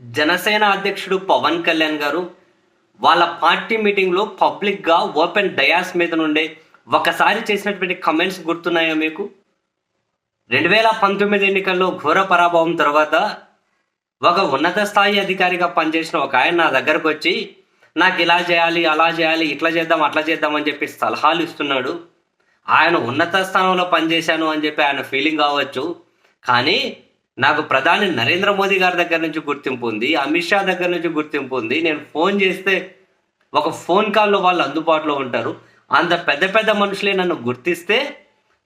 జనసేన అధ్యక్షుడు పవన్ కళ్యాణ్ గారు వాళ్ళ పార్టీ మీటింగ్లో పబ్లిక్గా ఓపెన్ డయాస్ మీద నుండే ఒకసారి చేసినటువంటి కమెంట్స్ గుర్తున్నాయా మీకు? రెండు వేల పంతొమ్మిది ఎన్నికల్లో ఘోర పరాభవం తర్వాత ఒక ఉన్నత స్థాయి అధికారిగా పనిచేసిన ఒక ఆయన నా దగ్గరకు వచ్చి నాకు ఇలా చేయాలి అలా చేయాలి ఇట్లా చేద్దాం అట్లా చేద్దాం అని చెప్పి సలహాలు ఇస్తున్నాడు. ఆయన ఉన్నత స్థానంలో పనిచేశాను అని చెప్పి ఆయన ఫీలింగ్ కావచ్చు. కానీ నాకు ప్రధాని నరేంద్ర మోదీ గారి దగ్గర నుంచి గుర్తింపు ఉంది అమిత్ షా దగ్గర నుంచి గుర్తింపు ఉంది. నేను ఫోన్ చేస్తే ఒక ఫోన్ కాల్లో వాళ్ళు అందుబాటులో ఉంటారు. అంత పెద్ద పెద్ద మనుషులే నన్ను గుర్తిస్తే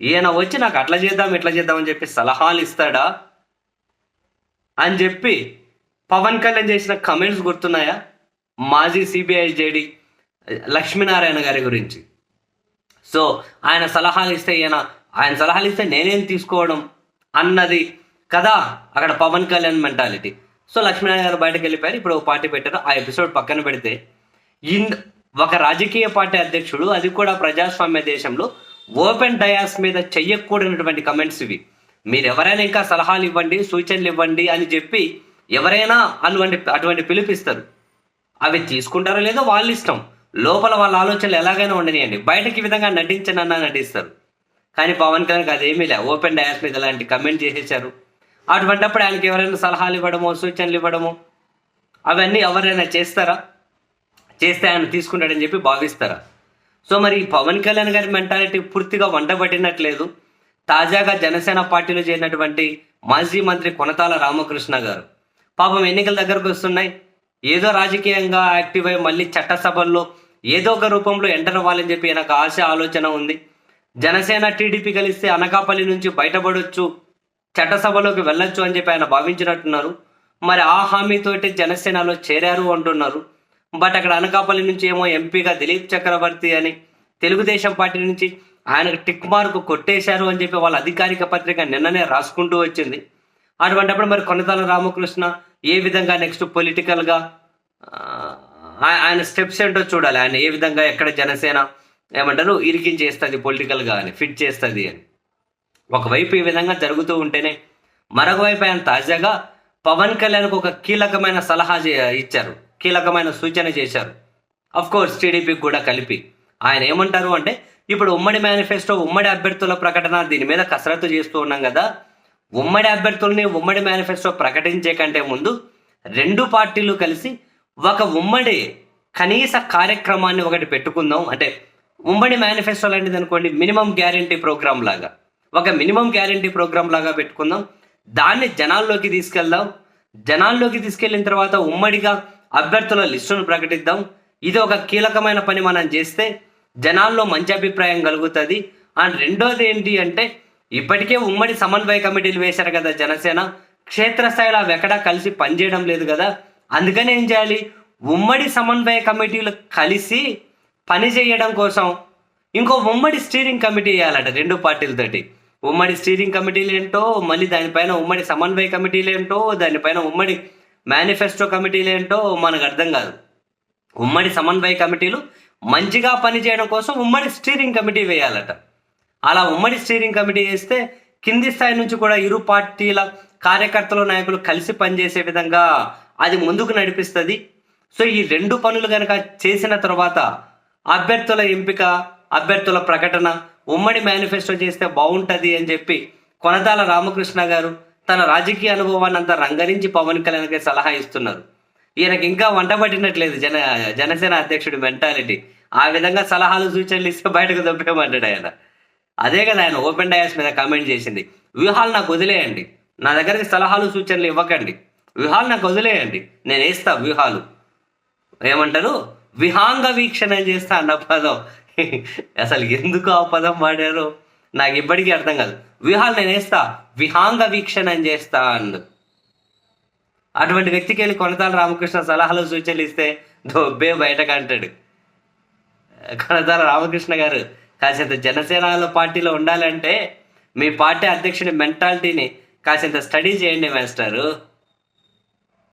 ఈయన వచ్చి నాకు అట్లా చేద్దాం ఇట్లా చేద్దాం అని చెప్పి సలహాలు ఇస్తాడా అని చెప్పి పవన్ కళ్యాణ్ చేసిన కమెంట్స్ గుర్తున్నాయా? మాజీ సిబిఐ జేడి లక్ష్మీనారాయణ గారి గురించి. సో ఆయన సలహాలు ఇస్తే ఈయన ఆయన సలహాలు ఇస్తే నేనేం తీసుకోవడం అన్నది కదా? అక్కడ పవన్ కళ్యాణ్ మెంటాలిటీ సో లక్ష్మీనారాయణ గారు బయటకు వెళ్ళిపోయారు. ఇప్పుడు ఒక పార్టీ పెట్టారు. ఆ ఎపిసోడ్ పక్కన పెడితే ఇన్ ఒక రాజకీయ పార్టీ అధ్యక్షుడు అది కూడా ప్రజాస్వామ్య దేశంలో ఓపెన్ డయాస్ మీద చెయ్యకూడనటువంటి కమెంట్స్ ఇవి. మీరు ఎవరైనా ఇంకా సలహాలు ఇవ్వండి సూచనలు ఇవ్వండి అని చెప్పి ఎవరైనా అటువంటి అటువంటి పిలిపిస్తారు. అవి తీసుకుంటారో లేదో వాళ్ళ ఇష్టం. లోపల వాళ్ళ ఆలోచనలు ఎలాగైనా ఉండనియండి. బయటకి విధంగా నటించనన్నా నటిస్తారు. కానీ పవన్ కళ్యాణ్ అదేమీ లే. ఓపెన్ డయాస్ మీద ఇలాంటి కమెంట్ చేసేసారు అటువంటిప్పుడు ఆయనకి ఎవరైనా సలహాలు ఇవ్వడమో సూచనలు ఇవ్వడము అవన్నీ ఎవరైనా చేస్తారా? చేస్తే ఆయన తీసుకుంటాడని చెప్పి భావిస్తారా? సో మరి ఈ పవన్ కళ్యాణ్ గారి మెంటాలిటీ పూర్తిగా వంటబట్టినట్లేదు తాజాగా జనసేన పార్టీలో చేరినటువంటి మాజీ మంత్రి కొనతాల రామకృష్ణ గారు. పాపం ఎన్నికల దగ్గరకు వస్తున్నాయి. ఏదో రాజకీయంగా యాక్టివ్ అయ్యి మళ్ళీ చట్టసభల్లో ఏదో ఒక రూపంలో ఎంటర్ అవ్వాలని చెప్పి నాకు ఆశ ఆలోచన ఉంది. జనసేన టీడీపీ కలిస్తే అనకాపల్లి నుంచి బయటపడొచ్చు చట్టసభలోకి వెళ్ళొచ్చు అని చెప్పి ఆయన భావించినట్టున్నారు. మరి ఆ హామీతోటి జనసేనలో చేరారు అంటున్నారు. బట్ అక్కడ అనకాపల్లి నుంచి ఏమో ఎంపీగా దిలీప్ చక్రవర్తి అని తెలుగుదేశం పార్టీ నుంచి ఆయనకు టిక్ మార్క్ కొట్టేశారు అని చెప్పి వాళ్ళ అధికారిక పత్రిక నిన్ననే రాసుకుంటూ వచ్చింది. అటువంటిప్పుడు మరి కొనతాల రామకృష్ణ ఏ విధంగా నెక్స్ట్ పొలిటికల్గా ఆయన స్టెప్స్ ఏంటో చూడాలి. ఆయన ఏ విధంగా ఎక్కడ జనసేన ఏమంటారు ఇరికించేస్తుంది పొలిటికల్గా అని ఫిట్ చేస్తుంది అని. ఒకవైపు ఈ విధంగా జరుగుతూ ఉంటేనే మరొక వైపు ఆయన తాజాగా పవన్ కళ్యాణ్కు ఒక కీలకమైన సలహా ఇచ్చారు. కీలకమైన సూచన చేశారు. అఫ్ కోర్స్ టీడీపీకి కూడా కలిపి. ఆయన ఏమంటారు అంటే ఇప్పుడు ఉమ్మడి మేనిఫెస్టో ఉమ్మడి అభ్యర్థుల ప్రకటన దీని మీద కసరత్తు చేస్తూ ఉన్నాం కదా. ఉమ్మడి అభ్యర్థుల్ని ఉమ్మడి మేనిఫెస్టో ప్రకటించే కంటే ముందు రెండు పార్టీలు కలిసి ఒక ఉమ్మడి కనీస కార్యక్రమాన్ని ఒకటి పెట్టుకుందాం. అంటే ఉమ్మడి మేనిఫెస్టో లాంటిది అనుకోండి మినిమం గ్యారంటీ ప్రోగ్రామ్ లాగా. ఒక మినిమం గ్యారంటీ ప్రోగ్రామ్ లాగా పెట్టుకుందాం. దాన్ని జనాల్లోకి తీసుకెళ్దాం. జనాల్లోకి తీసుకెళ్ళిన తర్వాత ఉమ్మడిగా అభ్యర్థుల లిస్టును ప్రకటిద్దాం. ఇది ఒక కీలకమైన పని మనం చేస్తే జనాల్లో మంచి అభిప్రాయం కలుగుతుంది. అండ్ రెండోది ఏంటి అంటే ఇప్పటికే ఉమ్మడి సమన్వయ కమిటీలు వేశారు కదా జనసేన. క్షేత్రస్థాయిలో అవి ఎక్కడా కలిసి పనిచేయడం లేదు కదా. అందుకని ఏం చేయాలి? ఉమ్మడి సమన్వయ కమిటీలు కలిసి పని చేయడం కోసం ఇంకో ఉమ్మడి స్టీరింగ్ కమిటీ వేయాలట రెండు పార్టీలతోటి. ఉమ్మడి స్టీరింగ్ కమిటీలు ఏంటో మళ్ళీ దానిపైన ఉమ్మడి సమన్వయ కమిటీలు ఏంటో దానిపైన ఉమ్మడి మేనిఫెస్టో కమిటీలు ఏంటో మనకు అర్థం కాదు. ఉమ్మడి సమన్వయ కమిటీలు మంచిగా పనిచేయడం కోసం ఉమ్మడి స్టీరింగ్ కమిటీ వేయాలట. అలా ఉమ్మడి స్టీరింగ్ కమిటీ వేస్తే కింది స్థాయి నుంచి కూడా ఇరు పార్టీల కార్యకర్తలు నాయకులు కలిసి పనిచేసే విధంగా అది ముందుకు నడిపిస్తుంది. సో ఈ రెండు పనులు కనుక చేసిన తర్వాత అభ్యర్థుల ఎంపిక అభ్యర్థుల ప్రకటన ఉమ్మడి మేనిఫెస్టో చేస్తే బాగుంటుంది అని చెప్పి కొనతాల రామకృష్ణ గారు తన రాజకీయ అనుభవాన్ని అంతా రంగరించి పవన్ కళ్యాణ్కి సలహా ఇస్తున్నారు. ఈయనకి ఇంకా వంట పట్టినట్లేదు జన జనసేన అధ్యక్షుడి మెంటాలిటీ ఆ విధంగా సలహాలు సూచనలు ఇస్తే బయటకు దొబ్బేమంటాడు ఆయన. అదే కదా ఆయన ఓపెన్ డయాస్ మీద కామెంట్ చేసింది. వ్యూహాలు నాకు వదిలేయండి. నా దగ్గరికి సలహాలు సూచనలు ఇవ్వకండి. వ్యూహాలు నాకు వదిలేయండి. నేను వేస్తా వ్యూహాలు. ఏమంటారు? విహాంగ వీక్షణ చేస్తా అన్న పదం. అసలు ఎందుకు ఆ పదం వాడారు? నాకు ఇప్పటికీ అర్థం కాదు. వ్యూహాలు నేను వేస్తా. విహాంగ వీక్షణ చేస్తా అందు అటువంటి వ్యక్తికి వెళ్ళి కొనతాల రామకృష్ణ సలహాలు సూచనలు ఇస్తే దొబ్బే బయటకు అంటాడు కొనతాల రామకృష్ణ గారు కాసింత జనసేనలో పార్టీలో ఉండాలంటే మీ పార్టీ అధ్యక్షుడి మెంటాలిటీని కాసింత స్టడీ చేయండి మాస్టారు.